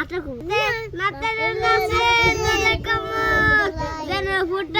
আটা কুমতে নাতে নাচে